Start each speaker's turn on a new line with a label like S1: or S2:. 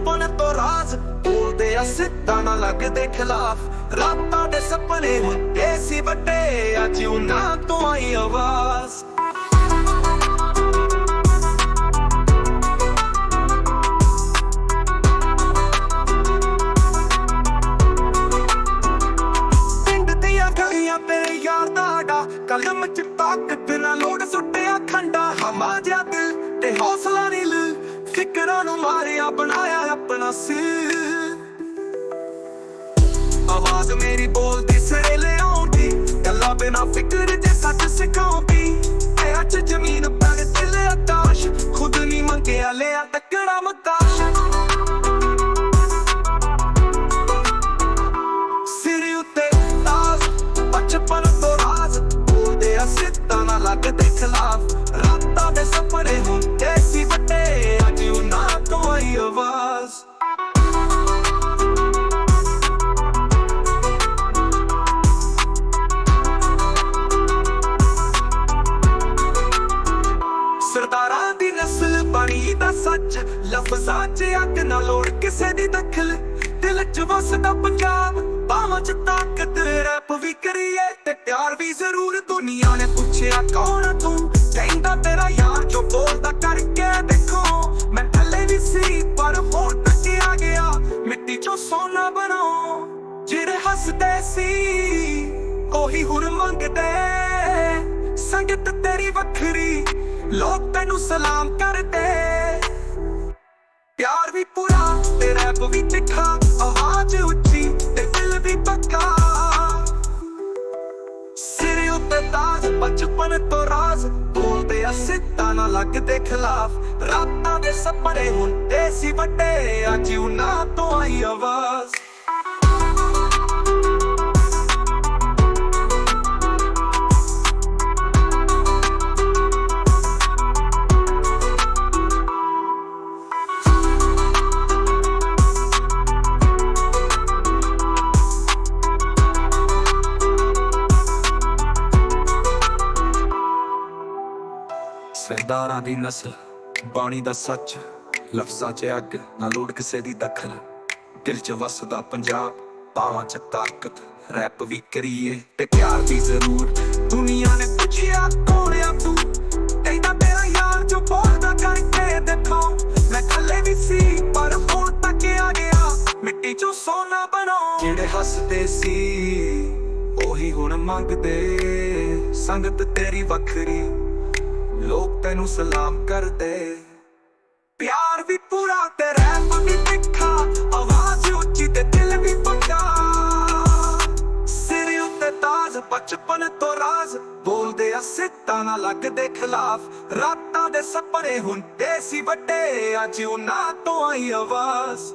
S1: ਬਚਪਨ ਤੋਂ ਰਾਜ਼। ਬੋਲਦੇ ਆ, ਸਿੱਧਾ ਨਾ ਲੱਗਦੇ ਖਿਲਾਫ। ਰਾਤਾਂ ਦੇ ਸੁਪਨੇ ਹੁੰਦੇ ਸੀ ਵੱਡੇ, ਅੱਜ ਉਹਨਾਂ ਤੋਂ ਆਈ ਆਵਾਜ਼। ਪਿੰਡ ਦੀਆਂ ਯਾਰ ਕਲਮ ਚ ਤਾਕਤ ਨਾ ਲੋੜ ਸੁੱਟਿਆ ਖੰਡਾ। ਹਮਾ ਜਿਹਾ ਦਿਲ ਤੇ ਹੌਸਲਾ ਨੀਲ, ਫਿਕਰਾਂ ਨੂੰ ਮਾਰਿਆ, ਬਣਾਇਆ ਆਪਣਾ ਸਿਰ ਆਵਾਜ਼ ਮੇਰੀ ਬੋਲਦੀ ਸਰੇਲੇ ਆਉਂਦੀ ਗੱਲਾਂ ਬਿਨਾ ਫਿਕਰ ਜੇ ਸੱਚ ਸਿਖਾਉਂਦੀ ਤੇਰਾ ਚ ਜ਼ਮੀਨ ਪਰ ਦਿਲ ਆਕਾਸ਼ ਖੁਦ ਨਹੀਂ ਮੰਗਿਆ ਲਿਆ ਟੱਕਣਾ ਸਿਰ ਉੱਤੇ ਤਾਜ ਬਚਪਨ ਤੋਂ ਰਾਜ਼ ਬੋਲਦੇ ਆ ਸਿੱਧਾ ਨਾ ਲੱਗਦੇ ਖਿਲਾਫ ਰਾਤਾਂ ਦੇ ਸੁਪਨੇ ਸੱਚ ਲਫ਼ਜ਼ਾਂ 'ਚ ਅੱਗ ਨਾ ਲੋੜ ਕਿਸੇ ਦੀ ਦਖਲ। ਦਿਲ 'ਚ ਵਸਦਾ ਪੰਜਾਬ, ਬਾਹਾਂ 'ਚ ਤਾਕਤ। ਰੈਪ ਵੀ ਕਰੀਏ ਤੇ ਪਿਆਰ ਵੀ ਜ਼ਰੂਰ। ਦੁਨੀਆ ਨੇ ਪੁੱਛਿਆ, ਕੌਣ ਤੂੰ? ਕਹਿੰਦਾ ਤੇਰਾ ਯਾਰ ਜੋ ਬੋਲਦਾ ਕਰਕੇ ਦੇਖੋ। ਮੈਂ ਥੱਲੇ ਵੀ ਸੀ, ਪਰ ਹੁਣ ਤੱਕ ਆ ਗਿਆ। ਮਿੱਟੀ 'ਚੋਂ ਸੋਨਾ ਬਣਾਓ ਜਿਹੜੇ ਹੱਸਦੇ ਸੀ, ਉਹੀ ਹੁਣ ਮੰਗਦੇ। ਸੰਗਤ ਤੇਰੀ ਵੱਖਰੀ, ਲੋਕ ਤੈਨੂੰ ਸਲਾਮ ਕਰਦੇ। ਰੈਪ ਵੀ ਤਿੱਖਾ, ਆਵਾਜ਼ ਉੱਚੀ ਤੇ ਦਿਲ ਵੀ ਪੱਕਾ। ਸਿਰ ਉੱਤੇ ਤਾਜ, ਬਚਪਨ ਤੋਂ ਰਾਜ਼। ਬੋਲਦੇ ਆ ਸਿੱਧਾ ਨਾ ਲੱਗਦੇ ਖਿਲਾਫ। ਰਾਤਾਂ ਦੇ ਸੁਪਨੇ ਹੁੰਦੇ ਸੀ ਵੱਡੇ, ਅੱਜ ਉਹਨਾਂ ਤੋਂ ਆਈ ਆਵਾਜ਼। ਸਰਦਾਰਾਂ ਦੀ ਨਸਲ, ਬਾਣੀ ਦਾ ਸੱਚ, ਲਫ਼ਜ਼ਾਂ 'ਚ ਅੱਗ, ਨਾ ਲੋੜ ਕਿਸੇ ਦੀ ਦਖਲ। ਦਿਲ 'ਚ ਵਸਦਾ ਪੰਜਾਬ ਪਾਵਾਂ 'ਚ ਤਾਕਤ, ਰੈਪ ਵੀ ਕਰੀਏ ਤੇ ਪਿਆਰ ਵੀ ਜ਼ਰੂਰ। ਦੁਨੀਆ ਨੇ ਪੁੱਛਿਆ, ਕੌਣ ਤੂੰ? ਕਹਿੰਦਾ ਤੇਰਾ ਯਾਰ ਜੋ ਬੋਲਦਾ ਕਰਕੇ ਦੇਖੋ ਮੈਂ ਕੱਲੇ ਵੀ ਸੀ, ਪਰ ਹੁਣ ਤੱਕ ਆ ਗਿਆ। ਮਿੱਟੀ 'ਚੋਂ ਸੋਨਾ ਬਣੋ ਜਿਹੜੇ ਹੱਸਦੇ ਸੀ, ਉਹੀ ਹੁਣ ਮੰਗਦੇ। ਸੰਗਤ ਤੇਰੀ ਵੱਖਰੀ। ਲੋਕ ਤੈਨੂੰ ਸਲਾਮ ਕਰਦੇ। ਪਿਆਰ ਵੀ ਪੂਰਾ ਤੇ ਰੈਪ ਵੀ ਤਿੱਖਾ ਆਵਾਜ਼ ਉੱਚੀ ਤੇ ਦਿਲ ਵੀ ਪੱਕਾ ਸਿਰ ਉੱਤੇ ਤਾਜ, ਬਚਪਨ ਤੋਂ ਰਾਜ਼। ਬੋਲਦੇ ਆ, ਸਿੱਧਾ ਨਾ ਲੱਗਦੇ ਖਿਲਾਫ। ਰਾਤਾਂ ਦੇ ਸੁਪਨੇ ਹੁੰਦੇ ਸੀ ਵੱਡੇ, ਅੱਜ ਉਹਨਾਂ ਤੋਂ ਆਈ ਆਵਾਜ਼।